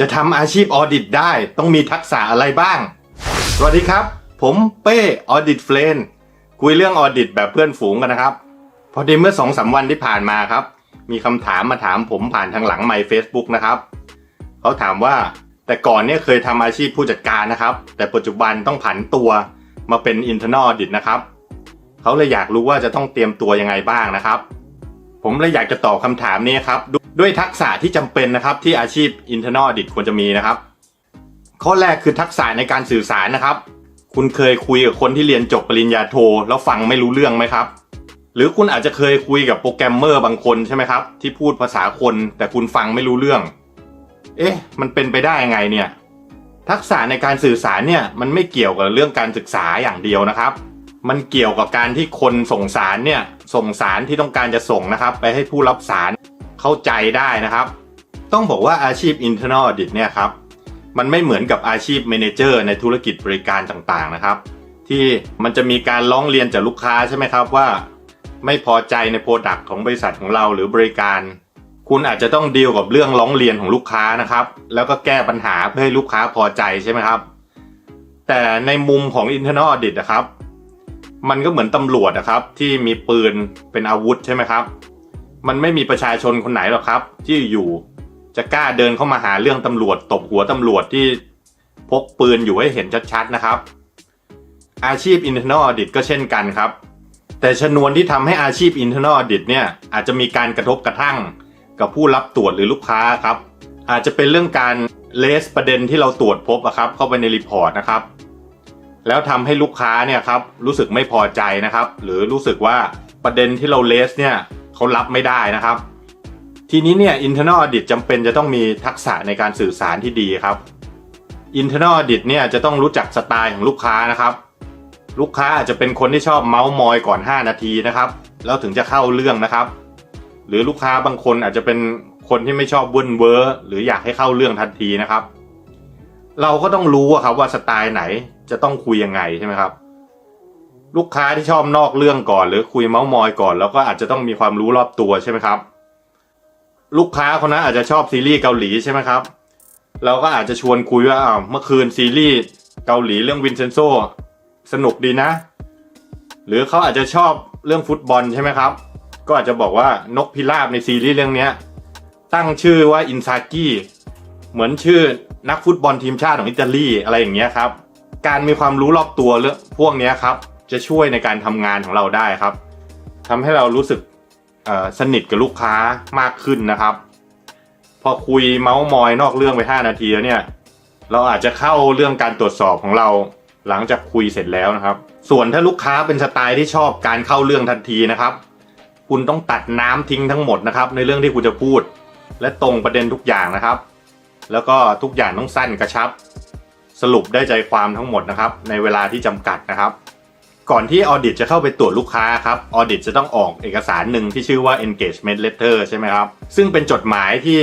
จะทำอาชีพออดิตได้ต้องมีทักษะอะไรบ้าง สวัสดีครับ ผมเป้ออดิตเฟรนคุยเรื่องออดิตแบบเพื่อนฝูงกันนะครับ พอดีเมื่อสองสามวันที่ผ่านมาครับ มีคำถามมาถามผมผ่านทางหลังไมค์ Facebook นะครับ เขาถามว่าแต่ก่อนเนี่ยเคยทำอาชีพผู้จัดการนะครับ แต่ปัจจุบันต้องผันตัวมาเป็น internal audit นะครับ เขาเลยอยากรู้ว่าจะต้องเตรียมตัวยังไงบ้างนะครับ ผมเลยอยากจะตอบคำถามนี้ครับ ด้วยทักษะที่จำเป็นนะครับที่อาชีพ internal audit ควรจะมีนะครับ ข้อแรกคือทักษะในการสื่อสารนะครับ คุณเคยคุยกับคนที่เรียนจบปริญญาโท แล้วฟังไม่รู้เรื่องไหมครับ หรือคุณอาจจะเคยคุยกับโปรแกรมเมอร์บางคนใช่ไหมครับที่พูดภาษาคนแต่คุณฟังไม่รู้เรื่อง เอ๊ะ มันเป็นไปได้ยังไงเนี่ยทักษะในการสื่อสารเนี่ยมันไม่เกี่ยวกับเรื่องการศึกษาอย่างเดียวนะครับ มันเกี่ยวกับการที่คนส่งสารเนี่ยส่งสารที่ต้องการจะส่งนะครับ ไปให้ผู้รับสาร เข้าใจได้นะครับ ต้องบอกว่าอาชีพ internal audit เนี่ยครับมันไม่เหมือนกับอาชีพ manager ในธุรกิจบริการต่างๆนะครับ ที่มันจะมีการร้องเรียนจากลูกค้าใช่ไหมครับว่า ไม่พอใจในโปรดักต์ของบริษัทของเราหรือบริการ คุณอาจจะต้องดีลกับเรื่องร้องเรียนของลูกค้านะครับ แล้วก็แก้ปัญหาเพื่อให้ลูกค้าพอใจใช่ไหมครับ แต่ในมุมของ internal audit นะครับ มันก็เหมือนตำรวจนะครับที่มีปืนเป็นอาวุธใช่ไหมครับ มันไม่มีประชาชนคนไหนหรอกครับ ที่อยู่จะกล้าเดินเข้ามาหาเรื่องตำรวจ ตบหัวตำรวจที่พกปืนอยู่ให้เห็นชัดๆนะครับ อาชีพ internal audit ก็เช่นกันครับ แต่ชนวนที่ทำให้อาชีพ internal audit เนี่ยอาจจะมีการกระทบกระทั่งกับผู้รับตรวจหรือลูกค้าครับ อาจจะเป็นเรื่องการเลสประเด็นที่เราตรวจพบอะครับ เข้าไปในรีพอร์ตนะครับ แล้วทำให้ลูกค้าเนี่ยครับรู้สึกไม่พอใจนะครับ หรือรู้สึกว่าประเด็นที่เราเลสเนี่ย เขารับไม่ได้นะครับ ทีนี้เนี่ย internal audit จำเป็นจะต้องมีทักษะในการสื่อสารที่ดีครับ internal audit เนี่ยจะต้องรู้จักสไตล์ของลูกค้านะครับ ลูกค้าอาจจะเป็นคนที่ชอบเมาส์มอยก่อน 5 นาทีนะครับ แล้วถึงจะเข้าเรื่องนะครับ หรือลูกค้าบางคนอาจจะเป็นคนที่ไม่ชอบวุ่นเวอร์หรืออยากให้เข้าเรื่องทันทีนะครับ เราก็ต้องรู้ครับว่าสไตล์ไหนจะต้องคุยยังไงใช่ไหมครับ ลูกค้าที่ชอบนอกเรื่องก่อน หรือคุยเมาส์มอยก่อน แล้วก็อาจจะต้องมีความรู้รอบตัวใช่ไหมครับ ลูกค้าคนนั้นอาจจะชอบซีรีส์เกาหลีใช่ไหมครับ เราก็อาจจะชวนคุยว่าอ้าวเมื่อคืนซีรีส์เกาหลีเรื่องวินเซนโซสนุกดีนะ หรือเขาอาจจะชอบเรื่องฟุตบอลใช่ไหมครับ ก็อาจจะบอกว่านกพิราบในซีรีส์เรื่องนี้ตั้งชื่อว่าอินซากิเหมือนชื่อนักฟุตบอลทีมชาติของอิตาลีอะไรอย่างเงี้ยครับ การมีความรู้รอบตัวเรื่องพวกนี้ครับ จะช่วยในการทำงานของเราได้ครับทำให้เรารู้สึกสนิทกับลูกค้ามากขึ้นนะครับ พอคุยเมาส์มอยนอกเรื่องไป 5 นาทีแล้วเนี่ย เราอาจจะเข้าเรื่องการตรวจสอบของเราหลังจากคุยเสร็จแล้วนะครับ ส่วนถ้าลูกค้าเป็นสไตล์ที่ชอบการเข้าเรื่องทันทีนะครับ คุณต้องตัดน้ำทิ้งทั้งหมดนะครับ ในเรื่องที่คุณจะพูด และตรงประเด็นทุกอย่างนะครับ แล้วก็ทุกอย่างต้องสั้นกระชับ สรุปได้ใจความทั้งหมดนะครับ ในเวลาที่จำกัดนะครับ ก่อนที่ออดิตจะเข้าไปตรวจลูกค้าครับออดิตจะต้องออกเอกสารหนึ่งที่ชื่อว่า engagement letter ใช่ไหมครับ ซึ่งเป็นจดหมายที่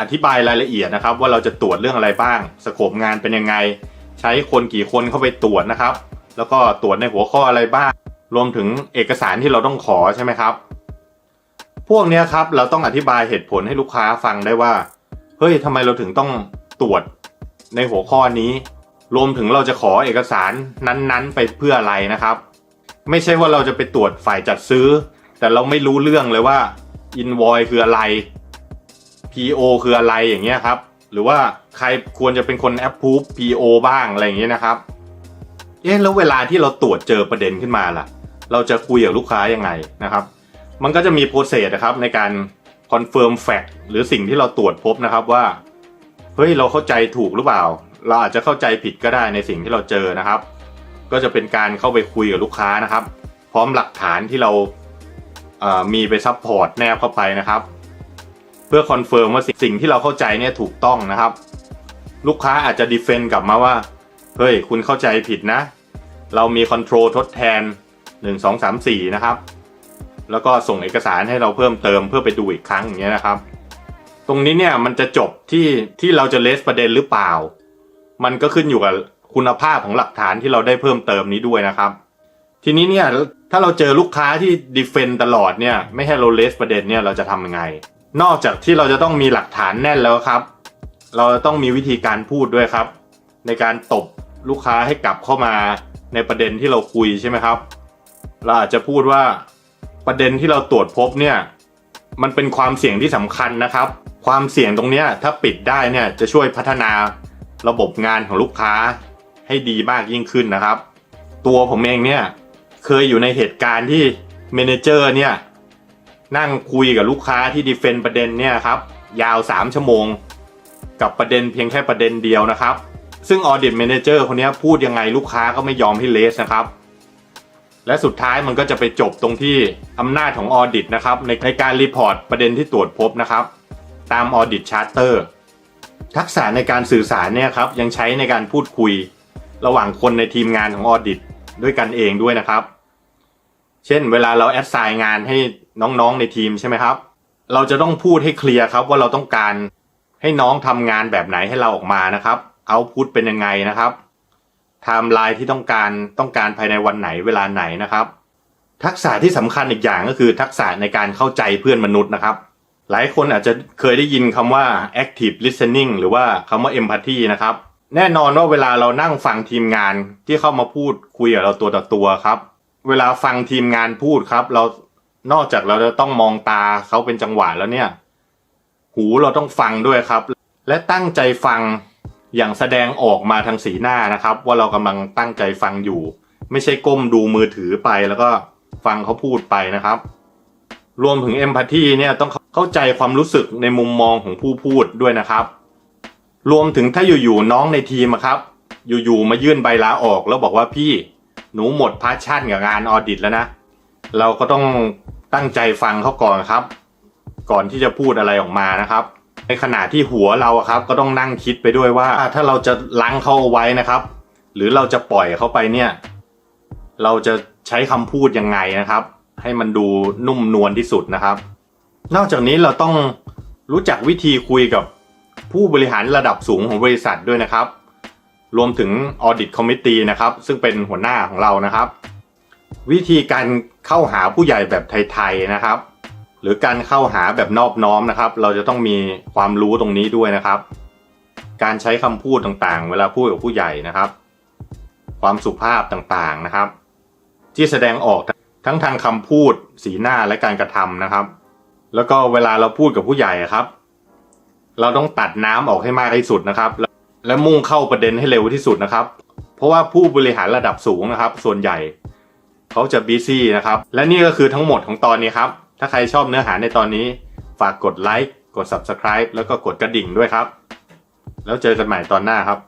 อธิบายรายละเอียดนะครับ ว่าเราจะตรวจเรื่องอะไรบ้าง สโคปงานเป็นยังไง ใช้คนกี่คนเข้าไปตรวจนะครับ แล้วก็ตรวจในหัวข้ออะไรบ้าง รวมถึงเอกสารที่เราต้องขอใช่ไหมครับ พวกนี้ครับเราต้องอธิบายเหตุผลให้ลูกค้าฟังได้ว่า เฮ้ยทำไมเราถึงต้องตรวจในหัวข้อนี้ รวมถึงเราจะขอเอกสารนั้นๆ ไปเพื่ออะไรนะครับ ไม่ใช่ว่าเราจะไปตรวจฝ่ายจัดซื้อ แต่เราไม่รู้เรื่องเลยว่า invoice คืออะไร PO คืออะไรอย่างเงี้ยครับ หรือว่าใครควรจะเป็นคน approve PO บ้างอะไรอย่างเงี้ยนะครับ เอ๊ะแล้วเวลาที่เราตรวจเจอประเด็นขึ้นมาล่ะ เราจะคุยกับลูกค้ายังไงนะครับ มันก็จะมีโปรเซสนะครับในการคอนเฟิร์มแฟกหรือสิ่งที่เราตรวจพบนะครับว่า เฮ้ยเราเข้าใจถูกหรือเปล่า เราอาจจะเข้าใจผิดก็ได้ในสิ่งที่เราเจอนะครับ ก็จะเป็นการเข้าไปคุยกับลูกค้านะครับ พร้อมหลักฐานที่เราเอ่อมีไปซัพพอร์ตแนบเข้าไปนะครับ เพื่อคอนเฟิร์มว่าสิ่งที่เราเข้าใจเนี่ยถูกต้องนะครับ ลูกค้าอาจจะดีเฟนต์กลับมาว่าเฮ้ยคุณเข้าใจผิดนะ เรามีคอนโทรลทดแทน 1 2 3 4 นะครับ แล้วก็ส่งเอกสารให้เราเพิ่มเติมเพื่อไปดูอีกครั้งอย่างเงี้ยนะครับ ตรงนี้เนี่ยมันจะจบที่ที่เราจะเลสประเด็นหรือเปล่า มันก็ขึ้นอยู่กับคุณภาพของหลักฐานที่เราได้เพิ่มเติมนี้ด้วยนะครับ ทีนี้เนี่ยถ้าเราเจอลูกค้าที่ดีเฟนต์ตลอดเนี่ยไม่ให้เราเลสประเด็นเนี่ยเราจะทำยังไง นอกจากที่เราจะต้องมีหลักฐานแน่นแล้วครับ เราต้องมีวิธีการพูดด้วยครับ ในการตบลูกค้าให้กลับเข้ามาในประเด็นที่เราคุยใช่ไหมครับ เราอาจจะพูดว่าประเด็นที่เราตรวจพบเนี่ยมันเป็นความเสี่ยงที่สำคัญนะครับ ความเสี่ยงตรงนี้ถ้าปิดได้เนี่ยจะช่วยพัฒนา ระบบงานของลูกค้าให้ดีมากยิ่งขึ้นนะครับ ตัวผมเองเนี่ยเคยอยู่ในเหตุการณ์ที่เมนเจอร์เนี่ยนั่งคุยกับลูกค้าที่ดีเฟนประเด็นเนี่ยครับยาว 3 ชั่วโมง กับประเด็นเพียงแค่ประเด็นเดียวนะครับ ซึ่งออ d ิ t เมนเจอร์คนนี้พูดยังไงลูกค้าก็ไม่ยอมให้เลสนะครับ และสุดท้ายมันก็จะไปจบตรงที่อำนาจของออ d ิ t นะครับในในการรีพอร์ตประเด็นที่ตรวจพบนะครับ ตามออ d ิ t ชาร์เตอร์ ทักษะในการสื่อสารเนี่ยครับยังใช้ในการพูดคุย ระหว่างคนในทีมงานของออ d ิ t ด้วยกันเองด้วยนะครับ เช่น เวลาเราแอดไซน์งานให้น้องๆในทีมใช่ไหมครับ เราจะต้องพูดให้เคลียร์ครับว่าเราต้องการให้น้องทำงานแบบไหนให้เราออกมานะครับเอาพุตเป็นยังไงนะครับไทม์ไลน์ที่ต้องการต้องการภายในวันไหนเวลาไหนนะครับ ทักษะที่สำคัญอีกอย่างก็คือทักษะในการเข้าใจเพื่อนมนุษย์นะครับ หลายคนอาจจะเคยได้ยินคำว่า active listening หรือว่าคำว่า empathy นะครับ แน่นอนว่าเวลาเรานั่งฟังทีมงานที่เข้ามาพูดคุยกับเราตัวต่อตัวครับ เวลาฟังทีมงานพูดครับ เรานอกจากเราจะต้องมองตาเขาเป็นจังหวะแล้วเนี่ย หูเราต้องฟังด้วยครับ และตั้งใจฟังอย่างแสดงออกมาทางสีหน้านะครับ ว่าเรากำลังตั้งใจฟังอยู่ ไม่ใช่ก้มดูมือถือไปแล้วก็ฟังเขาพูดไปนะครับ รวมถึงเอมพัตตีเนี่ยต้อง เข้าใจความรู้สึกในมุมมองของผู้พูดด้วยนะครับ รวมถึงถ้าอยู่ๆน้องในทีมครับ อยู่ๆมายื่นใบลาออก แล้วบอกว่าพี่หนูหมดพาชั่นกับงานออดิตแล้วนะ เราก็ต้องตั้งใจฟังเขาก่อนครับ ก่อนที่จะพูดอะไรออกมานะครับ ในขณะที่หัวเราครับ ก็ต้องนั่งคิดไปด้วยว่าถ้าเราจะล้างเขาเอาไว้นะครับ หรือเราจะปล่อยเขาไปเนี่ย เราจะใช้คำพูดยังไงนะครับ ให้มันดูนุ่มนวลที่สุดนะครับ นอกจากนี้เราต้องรู้จักวิธีคุยกับผู้บริหารระดับสูงของบริษัทด้วยนะครับ รวมถึง Audit Committee นะครับ ซึ่งเป็นหัวหน้าของเรานะครับ วิธีการเข้าหาผู้ใหญ่แบบไทยๆนะครับ หรือการเข้าหาแบบนอบน้อมนะครับ เราจะต้องมีความรู้ตรงนี้ด้วยนะครับ การใช้คำพูดต่างๆ เวลาพูดกับผู้ใหญ่นะครับ ความสุภาพต่างๆนะครับ ที่แสดงออกทั้งทางคำพูดสีหน้าและการกระทำนะครับ แล้วก็เวลาเราพูดกับผู้ใหญ่ครับ เราต้องตัดน้ำออกให้มากที่สุดนะครับและและมุ่งเข้าประเด็นให้เร็วที่สุดนะครับ เพราะว่าผู้บริหารระดับสูงนะครับ ส่วนใหญ่เขาจะบีซี่นะครับ และนี่ก็คือทั้งหมดของตอนนี้ครับ ถ้าใครชอบเนื้อหาในตอนนี้ ฝากกดไลค์กด Subscribe แล้วก็กดกระดิ่งด้วยครับ แล้วเจอกันใหม่ตอนหน้าครับ